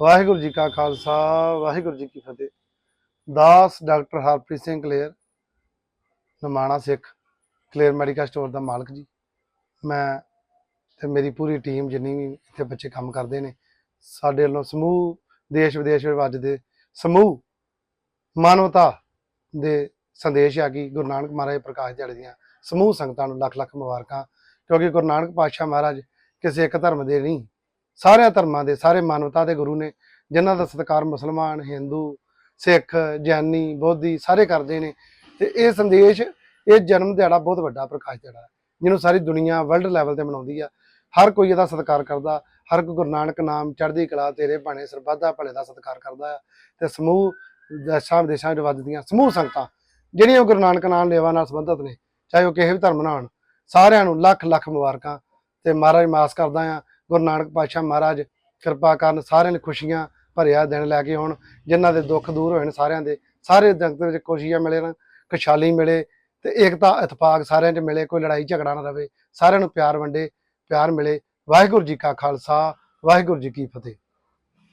ਵਾਹਿਗੁਰੂ ਜੀ ਕਾ ਖਾਲਸਾ, ਵਾਹਿਗੁਰੂ ਜੀ ਕੀ ਫਤਿਹ। ਦਾਸ ਡਾਕਟਰ ਹਰਪ੍ਰੀਤ ਸਿੰਘ ਕਲੇਰ, ਨਮਾਣਾ ਸਿੱਖ, ਕਲੇਰ ਮੈਡੀਕਲ ਸਟੋਰ ਦਾ ਮਾਲਕ ਜੀ। ਮੈਂ ਤੇ ਮੇਰੀ ਪੂਰੀ ਟੀਮ ਜਿੰਨੀ ਵੀ ਇੱਥੇ ਬੱਚੇ ਕੰਮ ਕਰਦੇ ਨੇ, ਸਾਡੇ ਵੱਲੋਂ ਸਮੂਹ, ਦੇਸ਼ ਵਿਦੇਸ਼ ਵਿੱਚ ਵੱਜਦੇ ਸਮੂਹ ਮਾਨਵਤਾ ਦੇ ਸੰਦੇਸ਼ ਆ ਕਿ ਗੁਰੂ ਨਾਨਕ ਮਹਾਰਾਜ ਪ੍ਰਕਾਸ਼ ਦਿਹਾੜੇ ਦੀਆਂ ਸਮੂਹ ਸੰਗਤਾਂ ਨੂੰ ਲੱਖ ਲੱਖ ਮੁਬਾਰਕਾਂ, ਕਿਉਂਕਿ ਗੁਰੂ ਨਾਨਕ ਪਾਤਸ਼ਾਹ ਮਹਾਰਾਜ ਕਿਸੇ ਇੱਕ ਧਰਮ ਦੇ ਨਹੀਂ ਸਾਰਿਆਂ ਧਰਮਾਂ ਦੇ, ਸਾਰੇ ਮਾਨਵਤਾ ਦੇ ਗੁਰੂ ਨੇ, ਜਿਨ੍ਹਾਂ ਦਾ ਸਤਿਕਾਰ ਮੁਸਲਮਾਨ, ਹਿੰਦੂ, ਸਿੱਖ, ਜੈਨੀ, ਬੋਧੀ ਸਾਰੇ ਕਰਦੇ ਨੇ। ਤੇ ਇਹ ਸੰਦੇਸ਼, ਇਹ ਜਨਮ ਦਿਹਾੜਾ ਬਹੁਤ ਵੱਡਾ ਪ੍ਰਕਾਸ਼ ਦਿਹਾੜਾ ਜਿਹਨੂੰ ਸਾਰੀ ਦੁਨੀਆ ਵਰਲਡ ਲੈਵਲ ਤੇ ਮਨਾਉਂਦੀ ਆ। ਹਰ ਕੋਈ ਇਹਦਾ ਸਤਿਕਾਰ ਕਰਦਾ, ਹਰ ਕੋਈ ਗੁਰੂ ਨਾਨਕ ਨਾਮ ਚੜ੍ਹਦੀ ਕਲਾ, ਤੇਰੇ ਬਾਣੇ ਸਰਬੱਤਾ ਭਲੇ ਦਾ ਸਤਿਕਾਰ ਕਰਦਾ ਆ। ਤੇ ਸਮੂਹ, ਦੇਸ਼ਾਂ ਵਿਦੇਸ਼ਾਂ ਵਿੱਚ ਵੱਜਦੀਆਂ ਸਮੂਹ ਸੰਗਤਾਂ, ਜਿਹੜੀਆਂ ਗੁਰੂ ਨਾਨਕ ਨਾਮ ਲੇਵਾ ਨਾਲ ਸੰਬੰਧਿਤ ਨੇ, ਚਾਹੇ ਉਹ ਕਿਸੇ ਵੀ ਧਰਮ ਨਾਲ ਹੋਣ, ਸਾਰਿਆਂ ਨੂੰ ਲੱਖ ਲੱਖ ਮੁਬਾਰਕਾਂ, ਤੇ ਮਹਾਰਾਜ ਮਾਸ ਕਰਦਾ ਆ। ਗੁਰੂ ਨਾਨਕ ਪਾਤਸ਼ਾਹ ਮਹਾਰਾਜ ਕਿਰਪਾ ਕਰਨ ਸਾਰਿਆਂ ਨੂੰ ਖੁਸ਼ੀਆਂ ਭਰਿਆ ਦਿਨ ਲੈ ਕੇ ਆਉਣ, ਜਿਨ੍ਹਾਂ ਦੇ ਦੁੱਖ ਦੂਰ ਹੋਏ ਨੇ ਸਾਰਿਆਂ ਦੇ, ਸਾਰੇ ਜਗਤ ਵਿੱਚ ਖੁਸ਼ੀਆਂ ਮਿਲੇ ਨਾ ਖੁਸ਼ਹਾਲੀ ਮਿਲੇ ਤੇ ਏਕਤਾ ਇਤਫਾਕ ਸਾਰਿਆਂ 'ਚ ਮਿਲੇ, ਕੋਈ ਲੜਾਈ ਝਗੜਾ ਨਾ ਰਵੇ, ਸਾਰਿਆਂ ਨੂੰ ਪਿਆਰ ਵੰਡੇ, ਪਿਆਰ ਮਿਲੇ। ਵਾਹਿਗੁਰੂ ਜੀ ਕਾ ਖਾਲਸਾ, ਵਾਹਿਗੁਰੂ ਜੀ ਕੀ ਫਤਿਹ।